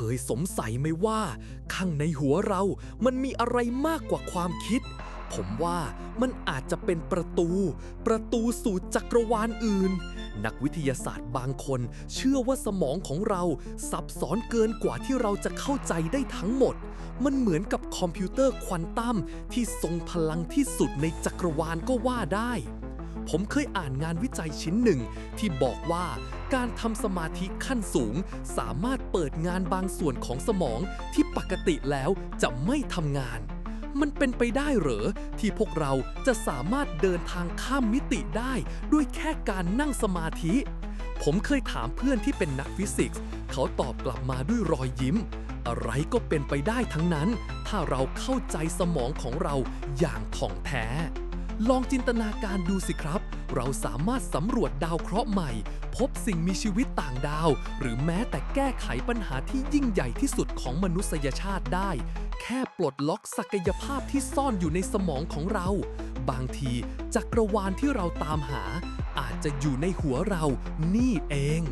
เคยสงสัยไหมว่า ข้างในหัวเรามันมีอะไรมากกว่าความคิด ผมว่ามันอาจจะเป็นประตู ประตูสู่จักรวาลอื่น นักวิทยาศาสตร์บางคนเชื่อว่าสมองของเราซับซ้อนเกินกว่าที่เราจะเข้าใจได้ทั้งหมด มันเหมือนกับคอมพิวเตอร์ควอนตัมที่ทรงพลังที่สุดในจักรวาลก็ว่าได้ ผมเคยอ่านงานวิจัยชิ้นหนึ่ง ที่บอกว่าการทำสมาธิขั้นสูง สามารถเปิดงานบางส่วนของสมองที่ปกติแล้วจะไม่ทำงาน มันเป็นไปได้เหรอ ที่พวกเราจะสามารถเดินทางข้ามมิติได้ ด้วยแค่การนั่งสมาธิ ผมเคยถามเพื่อนที่เป็นนักฟิสิกส์ เขาตอบกลับมาด้วยรอยยิ้ม อะไรก็เป็นไปได้ทั้งนั้น ถ้าเราเข้าใจสมองของเราอย่างถ่องแท้ ลองจินตนาการดูสิครับ เราสามารถสำรวจดาวเคราะห์ใหม่ พบสิ่งมีชีวิตต่างดาว หรือแม้แต่แก้ไขปัญหาที่ยิ่งใหญ่ที่สุดของมนุษยชาติได้ แค่ปลดล็อกศักยภาพที่ซ่อนอยู่ในสมองของเรา บางทีจักรวาลที่เราตามหา อาจจะอยู่ในหัวเรานี่เอง